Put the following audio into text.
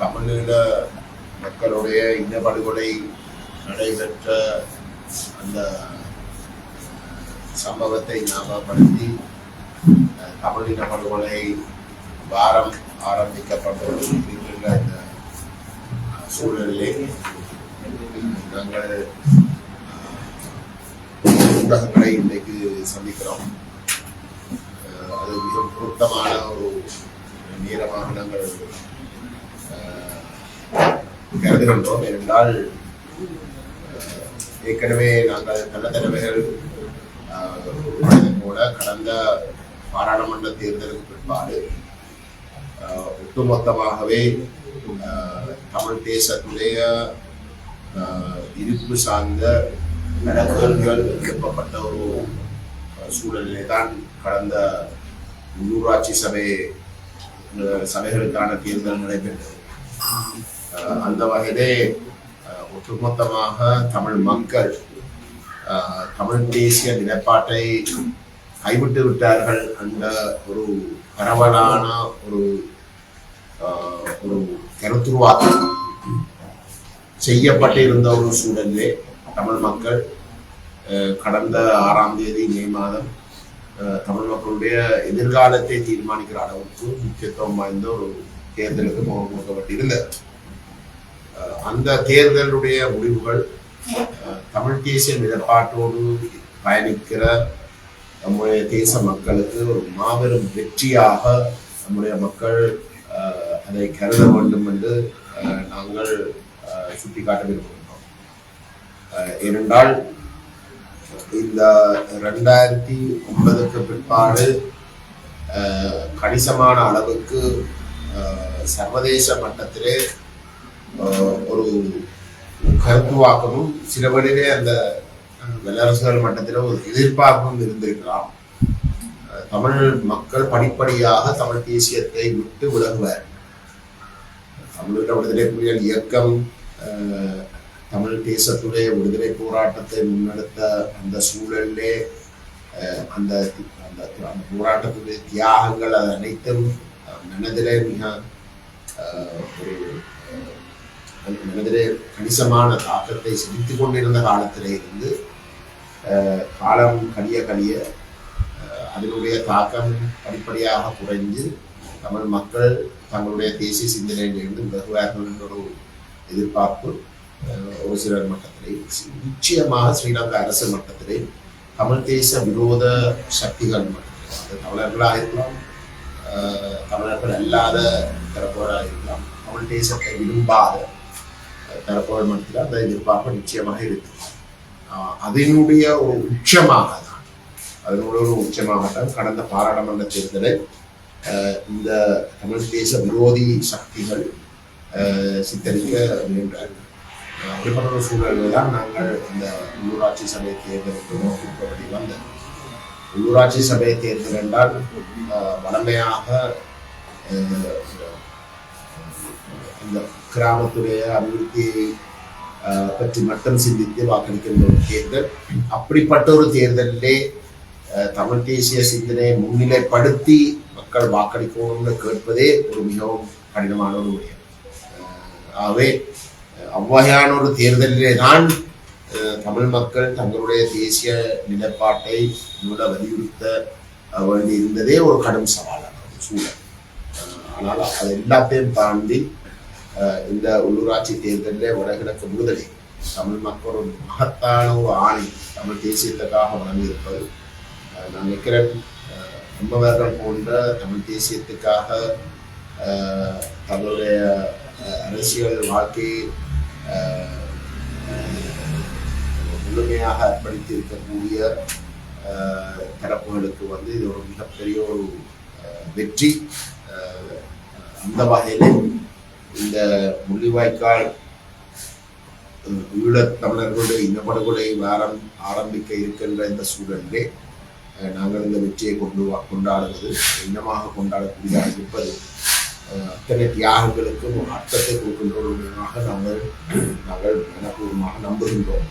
தமிழீழ மக்களுடைய இனப்படுகொலை நடைபெற்ற அந்த சம்பவத்தை ஞாபகப்படுத்தி தமிழின படுகொலை வாரம் ஆரம்பிக்கப்பட்டு இருக்கின்ற இந்த சூழலிலே நாங்கள் ஊடகங்களை இன்றைக்கு சந்திக்கிறோம். கருதுகின்றோம் என்றால் ஏற்கனவே நாங்கள் நல்ல தலைமைகள் கூட கடந்த பாராளுமன்ற தேர்தலுக்கு பிற்பாடு ஒட்டுமொத்தமாகவே தமிழ் தேசத்துடைய இருப்பு சார்ந்த பல கேள்விகள் எழுப்பப்பட்ட ஒரு சூழலிலே தான் கடந்த உள்ளூராட்சி சபை சபைகளுக்கான தேர்தல் நடைபெற்றது. அந்த வகையிலே ஒட்டுமொத்தமாக தமிழ் மக்கள் தமிழ் தேசிய நிலைப்பாட்டை கைவிட்டு விட்டார்கள் என்ற ஒரு பரவலான ஒரு ஒரு கருத்துருவாக்கம் செய்யப்பட்டிருந்த ஒரு சூழலிலே தமிழ் மக்கள் கடந்த ஆறாம் தேதி மே மாதம் தமிழ் மக்களுடைய எதிர்காலத்தை தீர்மானிக்கிற அளவுக்கு முக்கியத்துவம் வாய்ந்த ஒரு தேர்தலுக்கு முகம் கொடுக்கப்பட்டிருந்தது அந்த தேர்தலுடைய முடிவுகள் தமிழ் தேசிய நிலப்பாட்டோடு பயணிக்கிற நம்முடைய தேச மக்களுக்கு ஒரு மாபெரும் வெற்றியாக நம்முடைய மக்கள் அதை கருத வேண்டும் என்று நாங்கள் சுட்டிக்காட்ட விரும்புகின்றோம். ஏனென்றால் இந்த ரெண்டாயிரத்தி ஒன்பதுக்கு பிற்பாடு கணிசமான அளவுக்கு சர்வதேச மட்டத்திலே ஒரு கருத்துவாக்கமும் சில வழியிலே அந்த வல்லரசுகள் மட்டத்தில் ஒரு எதிர்பார்ப்பும் இருந்திருக்கலாம் தமிழ் மக்கள் படிப்படியாக தமிழ் தேசியத்தை விட்டு விலகுவார் தமிழக விடுதலை புலிகள் இயக்கம் தமிழ் தேசத்துடைய விடுதலை போராட்டத்தை முன்னெடுத்த அந்த சூழலிலே அந்த அந்த அந்த போராட்டத்துடைய தியாகங்கள் அது அனைத்தும் மனதிலே மிக அஹ், ஒரு மனதிலே கணிசமான தாக்கத்தை செலுத்திக் கொண்டிருந்த காலத்திலே இருந்து காலம் கழிய கழிய அதனுடைய தாக்கம் படிப்படியாக குறைந்து தமிழ் மக்கள் தங்களுடைய தேசிய சிந்தனையிலிருந்து விலகுவார்கள் என்ற ஒரு எதிர்பார்ப்பு ஒரு சிலர் மட்டத்திலே நிச்சயமாக ஸ்ரீலங்கா அரசு மட்டத்திலே தமிழ் தேச விரோத சக்திகள் மட்டத்திலே அது தமிழர்களாக இருக்கலாம் தமிழர்கள் அல்லாத தரப்போராக இருக்கலாம் தமிழ் தேசத்தை விரும்பாத அஹ், மட்டத்தில் அந்த எதிர்பார்ப்பு நிச்சயமாக இருக்கு அதனுடைய ஒரு உச்சமாக தான் அதனுடைய ஒரு உச்சமாகத்தான் கடந்த பாராளுமன்ற தேர்தலை இந்த தமிழ் தேச விரோதி சக்திகள் சித்தரிக்க முயன்றார்கள். அப்படிப்பட்ட ஒரு சூழலில் தான் நாங்கள் இந்த உள்ளூராட்சி சபை தேர்தலுக்கு நோக்கப்படி வந்தோம் உள்ளூராட்சி சபை தேர்தல் என்றால் வளமையாக வழமையாக இந்த கிராமத்துடைய அபிவிருத்தியை பற்றி மட்டும் சிந்தித்து வாக்களிக்கின்ற ஒரு தேர்தல். அப்படிப்பட்ட ஒரு தேர்தலிலே தமிழ் தேசிய சிந்தனையை முன்னிலைப்படுத்தி மக்கள் வாக்களிக்கணும்னு கேட்பதே ஒரு மிகவும் கடினமான ஒரு விடயம் ஆகவே அவ்வகையான ஒரு தேர்தலிலே தான் தமிழ் மக்கள் தங்களுடைய தேசிய நிலைப்பாட்டை வலியுறுத்த அஹ், வேண்டி இருந்ததே ஒரு கடும் சவாலான ஒரு சூழல். ஆனால் அது எல்லாத்தையும் தாண்டி இந்த உள்ளூராட்சி தேர்தலில் வடகிழக்கு விடுதலை தமிழ் மக்கள் ஒரு மகத்தான ஒரு ஆணை தமிழ் தேசியத்துக்காக வழங்கியிருப்பது. நான் நினைக்கிறேன் அஹ், நம்மவர்கள் போன்ற தமிழ் தேசியத்துக்காக தங்களுடைய அரசியல் வாழ்க்கையை முழுமையாக அர்ப்பணித்து இருக்கக்கூடிய தரப்புகளுக்கு வந்து இது ஒரு மிகப்பெரிய ஒரு வெற்றி. அந்த வகையில் இந்த முள்ளிவாய்க்கால் அஹ், ஈழத் தமிழர்களுடைய இனப்படுகொலை வாரம் ஆரம்பிக்க இருக்கின்ற இந்த சூழலிலே நாங்கள் இந்த வெற்றியை கொண்டு கொண்டாடுவது இனமாக கொண்டாடக்கூடியதாக இருப்பது அஹ், அத்தனை தியாகங்களுக்கும் அர்த்தத்தை கொடுக்கின்ற நாங்கள் நாங்கள் மனப்பூர்வமாக நம்புகின்றோம்.